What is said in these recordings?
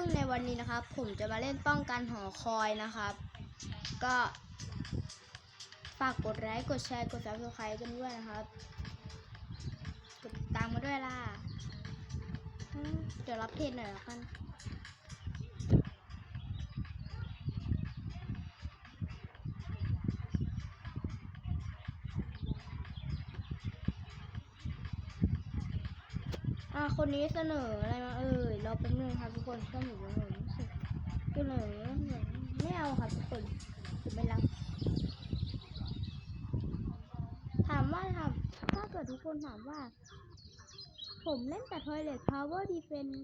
ซึ่งในวันนี้นะครับ ผมจะมาเล่นป้องกันหอคอยนะครับ ก็ฝากกดไลค์กดแชร์กดซับสไครต์กันด้วยนะครับกดตามมาด้วยล่ะ เดี๋ยวรับเทรดหน่อยละกัน คนนี้เสนออะไรมาเอ่ยเราเป็นหนึ่งครับทุกคนเสนอเหมือเสนอเหมือไม่เอาครับทุกคนผมไม่รับถามว่าทำถ้าเกิดทุกคนถามว่า ผมเล่นแต่ Toilet Power Defense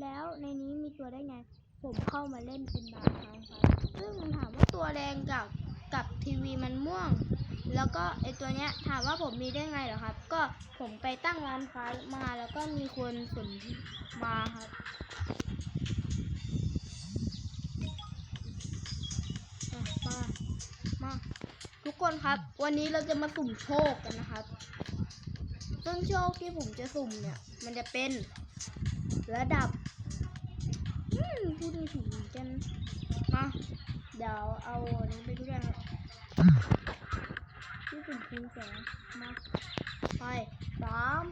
แล้วในนี้มีตัวได้ไง ผมเข้ามาเล่นเป็นบางครั้งครับซึ่งถามว่าตัวแดงกับกับทีวีมันม่วง แล้วก็ไอตัวเนี้ยถามว่าผมมีได้ไงเหรอครับ ก็ ผมไปตั้งร้านค้ามาแล้วก็มีคนสนมาครับมามาทุกคนครับ วันนี้เราจะมาสุ่มโชคกันนะครับซึ่งโชคที่ผมจะสุ่มเนี่ย มันจะเป็นระดับพูดถูกเหมือนกันมาเดี๋ยวเอาอันนี้ไปด้วยครับ ที่เป็นคูณแสงมาไปสาม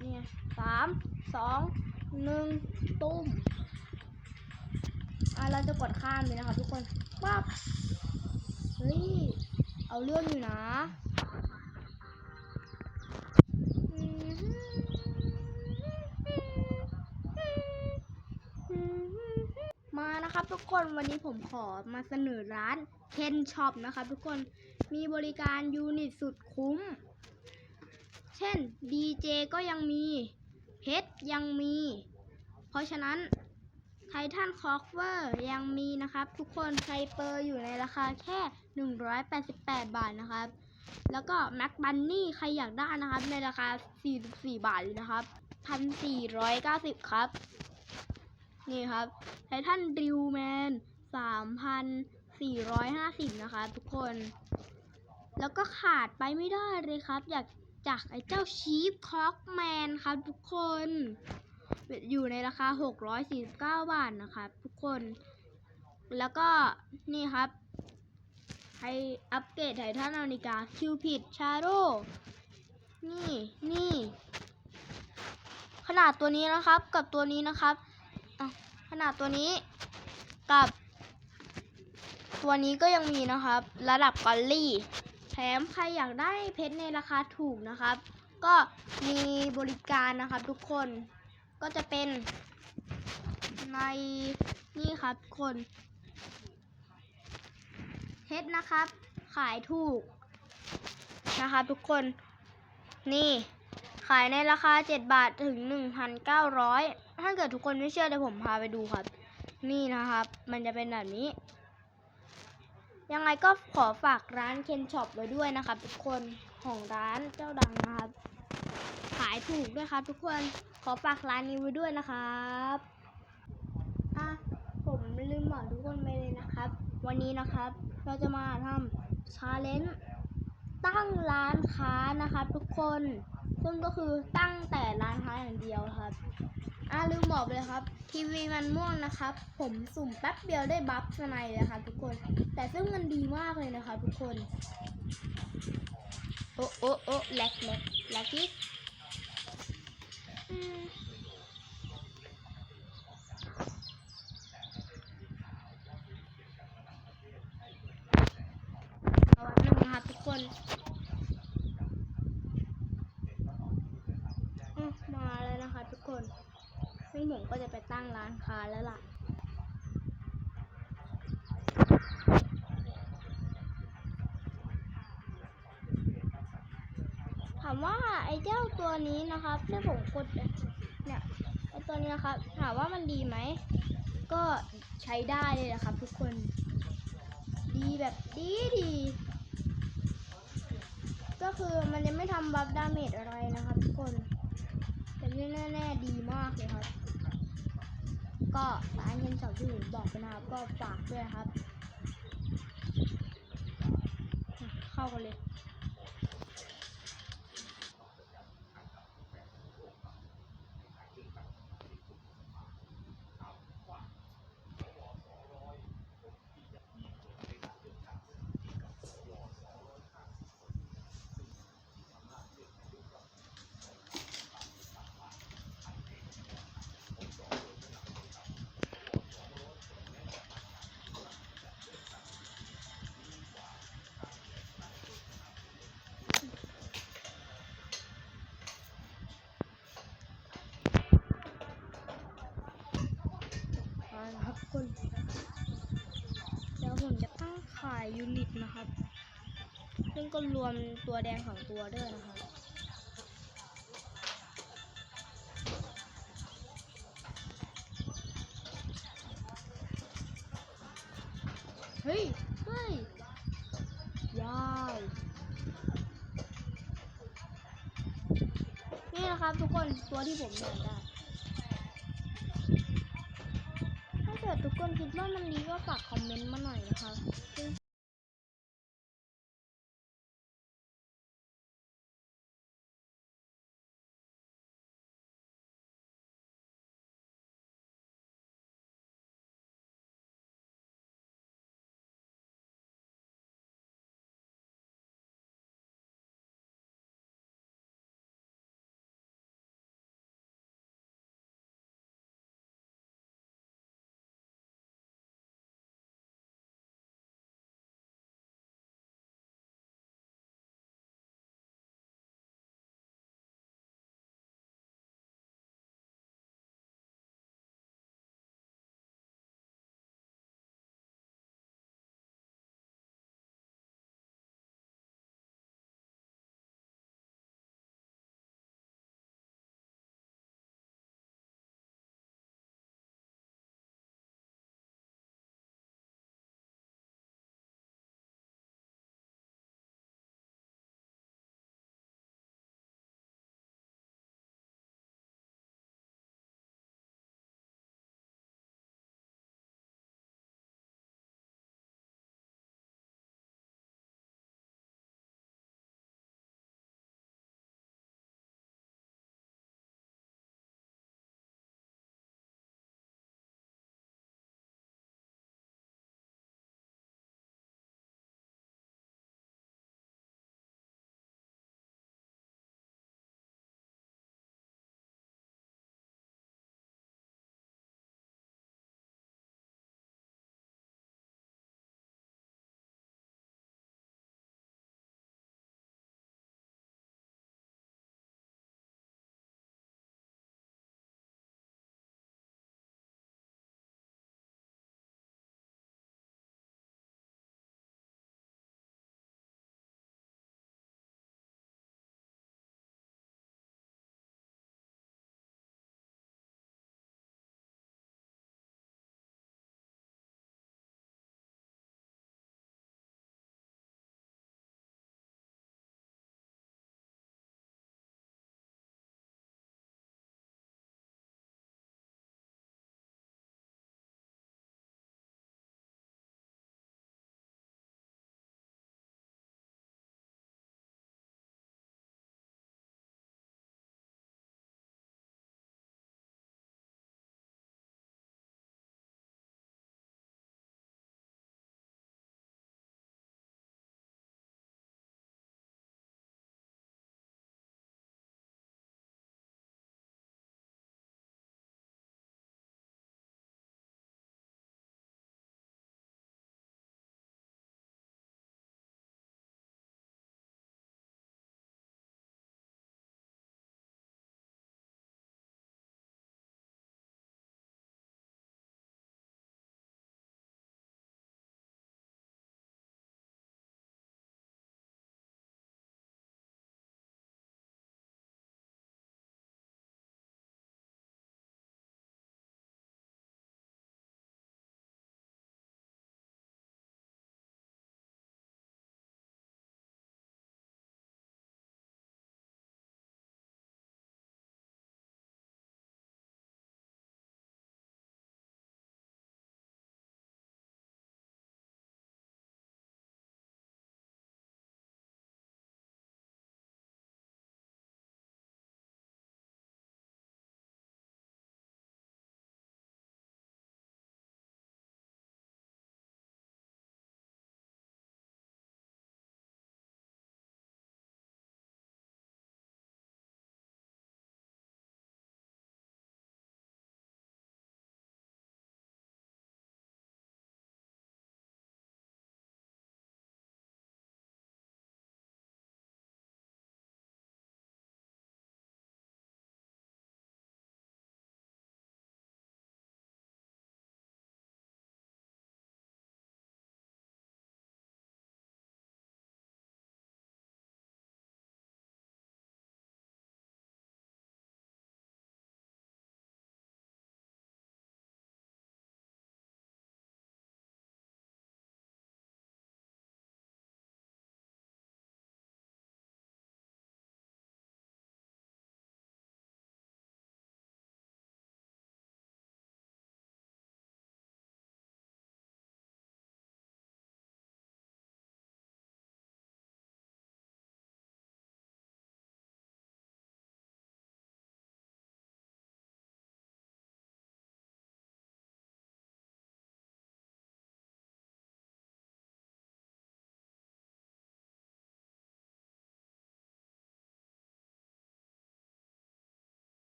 เนี่ยสามสองหนึ่งตุ้มอะเราจะกดข้ามเลยนะคะทุกคนปั๊บเฮ้ย เอาเรื่องอยู่นะมานะครับทุกคนวันนี้ผมขอมาเสนอร้าน เคนช็อปนะครับทุกคนมีบริการยูนิตสุดคุ้ม เช่น DJ ก็ยังมีเพชรยังมี เพราะฉะนั้นไททันคอ f เวอร์ยังมีนะครับ ทุกคนไฮเปอร์อยู่ในราคาแค่ 188 บาทนะครับ แล้วก็ Mac Bunny ใครอยากได้นะครับ ในราคา 44 บาทเลยนะครับ 1,490 ครับ นี่ครับไททันดิวแมน 450 นะคะ ทุกคน แล้วก็ขาดไปไม่ได้เลยครับ อยากจากไอ้เจ้าชีฟคอกแมนครับทุกคน อยู่ในราคา 649 บาทนะครับทุกคน แล้วก็นี่ครับให้อัปเกรดไททันนาฬิกาคิวปิดชาโดนี่นี่ ขนาดตัวนี้นะครับกับตัวนี้นะครับขนาดตัวนี้กับ ตัวนี้ก็ยังมีนะครับ ระดับกอลลี่ แถมใครอยากได้เพชรในราคาถูกนะครับ ก็มีบริการนะครับทุกคนก็จะเป็นในนี่ครับทุกคนเพชรนะครับ ขายถูกนะครับทุกคนนี่ขายในราคา 7 บาทถึง 1,900 ถ้าเกิดทุกคนไม่เชื่อเดี๋ยวผมพาไปดูครับ นี่นะครับ มันจะเป็นแบบนี้ ยังไงก็ขอฝากร้านเคนช็อปไว้ด้วยนะครับ ทุกคนของร้านเจ้าดังนะครับ ขายถูกด้วยครับ ทุกคนขอฝากร้านนี้ไว้ด้วยนะครับอะผมลืมบอกทุกคนไปเลยนะครับ วันนี้นะครับ เราจะมาทำชาเลนจ์ตั้งร้านค้านะครับ ทุกคน ซึ่งก็คือตั้งแต่ร้านค้าอย่างเดียวครับ ลืมบอกเลยครับ ทีวีมันม่วงนะครับ ผมสุ่มแป๊บเดียวได้บัฟสไนเลยครับทุกคน แต่ซึ่งมันดีมากเลยนะครับทุกคน โอ้โอ้โอ้แลกแลกแลกอีกอืมเอาอันหนึ่งนะครับทุกคนอืมมาแล้วนะคะทุกคน ซึ่งผมก็จะไปตั้งร้านค้าแล้วล่ะ ถามว่าไอ้เจ้าตัวนี้นะครับที่ผมกดเนี่ยไอ้ตัวนี้นะครับ ถามว่ามันดีไหม ก็ใช้ได้เลยนะครับ ทุกคน ดีแบบดีดีก็คือมันจะไม่ทำบัฟดาเมจอะไรนะครับทุกคน แต่ที่แน่ๆดีมากเลยครับ ก็ร้านเงินสดที่หนูบอกไปนะครับก็ฝากด้วยครับ เข้ากันเลย คน เดี๋ยวผมจะตั้งขายยูนิตนะครับ ซึ่งก็รวมตัวแดงสองตัวด้วยนะครับเฮ้ย เฮ้ยว้าวนี่นะครับทุกคนตัวที่ผมอยากได้ เกิดทุกคนคิดว่ามันดีก็ฝากคอมเมนต์มาหน่อยนะคะ